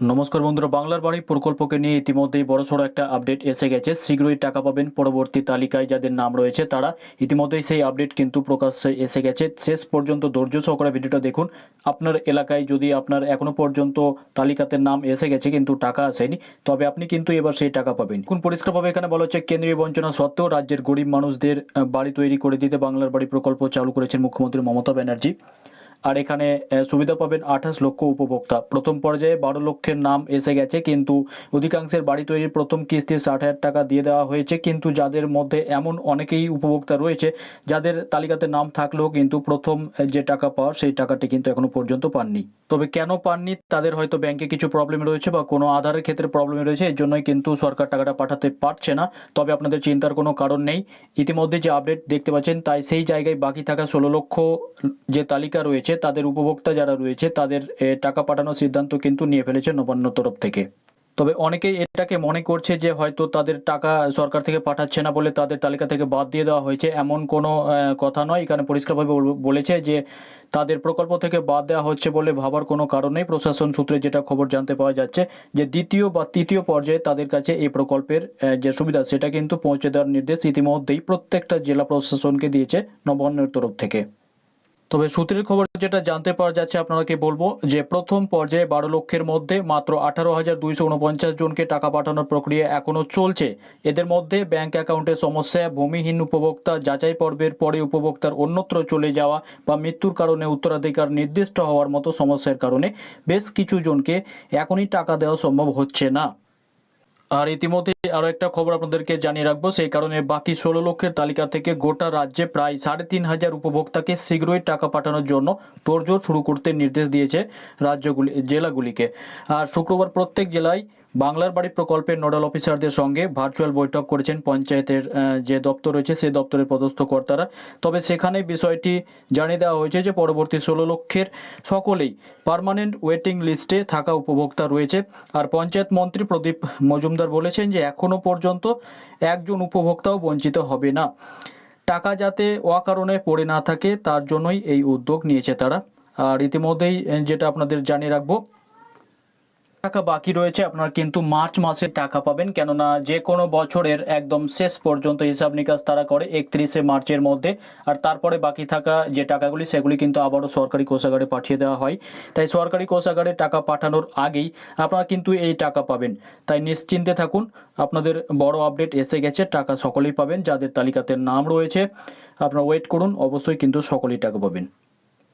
নমস্কার বন্ধুরা, বাংলার বাড়ি প্রকল্পকে নিয়ে ইতিমধ্যেই বড়সড় একটা আপডেট এসে গেছে। শীঘ্রই টাকা পাবেন পরবর্তী তালিকায় যাদের নাম রয়েছে তারা। ইতিমধ্যেই সেই আপডেট কিন্তু প্রকাশ্যে এসে গেছে। শেষ পর্যন্ত ধৈর্য সহকারে ভিডিওটা দেখুন। আপনার এলাকায় যদি আপনার এখনও পর্যন্ত তালিকাতে নাম এসে গেছে কিন্তু টাকা আসেনি, তবে আপনি কিন্তু এবার সেই টাকা পাবেন। কোন পরিষ্কারভাবে এখানে বলা হচ্ছে, কেন্দ্রীয় বঞ্চনা সত্ত্বেও রাজ্যের গরিব মানুষদের, বাড়ি তৈরি করে দিতে বাংলার বাড়ি প্রকল্প চালু করেছেন মুখ্যমন্ত্রী মমতা ব্যানার্জি। আর এখানে সুবিধা পাবেন আঠাশ লক্ষ উপভোক্তা। প্রথম পর্যায়ে বারো লক্ষের নাম এসে গেছে, কিন্তু অধিকাংশের বাড়ি তৈরির প্রথম কিস্তি ষাট হাজার টাকা দিয়ে দেওয়া হয়েছে। কিন্তু যাদের মধ্যে এমন অনেকেই উপভোক্তা রয়েছে, যাদের তালিকাতে নাম থাকলেও কিন্তু প্রথম যে টাকা পাওয়ার সেই টাকাটি কিন্তু এখনও পর্যন্ত পাননি। তবে কেন পাননি? তাদের হয়তো ব্যাংকে কিছু প্রবলেম রয়েছে বা কোনো আধারের ক্ষেত্রে প্রবলেম রয়েছে এর জন্যই কিন্তু সরকার টাকাটা পাঠাতে পারছে না। তবে আপনাদের চিন্তার কোনো কারণ নেই। ইতিমধ্যে যে আপডেট দেখতে পাচ্ছেন, তাই সেই জায়গায় বাকি থাকা ষোলো লক্ষ যে তালিকা রয়েছে তাদের উপভোক্তা যারা রয়েছে, তাদের টাকা পাঠানোর সিদ্ধান্ত কিন্তু নিয়ে ফেলেছে নবান্ন তরফ থেকে। তবে অনেকেই এটাকে মনে করছে যে হয়তো তাদের টাকা সরকার থেকে পাঠাচ্ছে না বলে তাদের তালিকা থেকে বাদ দিয়ে দেওয়া হয়েছে। এমন কোনো কথা নয়। এখানে পরিষ্কারভাবে বলেছে যে তাদের প্রকল্প থেকে বাদ দেওয়া হচ্ছে বলে ভাবার কোনো কারণ নেই। প্রশাসন সূত্রে যেটা খবর জানতে পাওয়া যাচ্ছে যে দ্বিতীয় বা তৃতীয় পর্যায়ে তাদের কাছে এই প্রকল্পের যে সুবিধা সেটা কিন্তু পৌঁছে দেওয়ার নির্দেশ ইতিমধ্যেই প্রত্যেকটা জেলা প্রশাসনকে দিয়েছে নবান্নের তরফ থেকে। তবে সূত্রের খবর যেটা জানতে পাওয়া যাচ্ছে আপনাকে বলব, যে প্রথম পর্যায়ে বারো লক্ষের মধ্যে মাত্র আঠারো হাজার দুইশো উনপঞ্চাশ জনকে টাকা পাঠানোর প্রক্রিয়া এখনও চলছে। এদের মধ্যে ব্যাংক অ্যাকাউন্টের সমস্যা, ভূমিহীন উপভোক্তা, যাচাই পর্বের পরে উপভোক্তার অন্যত্র চলে যাওয়া বা মৃত্যুর কারণে উত্তরাধিকার নির্দিষ্ট হওয়ার মতো সমস্যার কারণে বেশ কিছু জনকে এখনই টাকা দেওয়া সম্ভব হচ্ছে না। আর ইতিমধ্যে আরও একটা খবর আপনাদেরকে জানিয়ে রাখব, সেই কারণে বাকি ষোলো লক্ষের তালিকা থেকে গোটা রাজ্যে প্রায় সাড়ে তিন হাজার উপভোক্তাকে শীঘ্রই টাকা পাঠানোর জন্য তোড়জোড় শুরু করতে নির্দেশ দিয়েছে রাজ্যগুলি, জেলাগুলিকে। আর শুক্রবার প্রত্যেক জেলায় বাংলার বাড়ি প্রকল্পের নোডাল অফিসারদের সঙ্গে ভার্চুয়াল বৈঠক করেছেন পঞ্চায়েতের যে দপ্তর রয়েছে সেই দপ্তরের পদস্থ কর্তারা। তবে সেখানে বিষয়টি জানিয়ে দেওয়া হয়েছে যে পরবর্তী ষোলো লক্ষের সকলেই পার্মানেন্ট ওয়েটিং লিস্টে থাকা উপভোক্তা রয়েছে। আর পঞ্চায়েত মন্ত্রী প্রদীপ মজুমদার বলেছেন যে এখনও পর্যন্ত একজন উপভোক্তাও বঞ্চিত হবে না। টাকা যাতে অকারণে পড়ে না থাকে তার জন্যই এই উদ্যোগ নিয়েছে তারা। আর ইতিমধ্যেই যেটা আপনাদের জানিয়ে রাখব টাকা বাকি রয়েছে, আপনার কিন্তু মার্চ মাসে টাকা পাবেন। কেননা যে কোনো বছরের একদম শেষ পর্যন্ত হিসাব নিকাশ তারা করে একত্রিশে মার্চের মধ্যে। আর তারপরে বাকি থাকা যে টাকাগুলি, সেগুলি কিন্তু আবারও সরকারি কোষাগারে পাঠিয়ে দেওয়া হয়। তাই সরকারি কোষাগারে টাকা পাঠানোর আগেই আপনারা কিন্তু এই টাকা পাবেন। তাই নিশ্চিন্তে থাকুন, আপনাদের বড় আপডেট এসে গেছে, টাকা সকলেই পাবেন, যাদের তালিকাতে নাম রয়েছে, আপনারা ওয়েট করুন, অবশ্যই কিন্তু সকলেই টাকা পাবেন।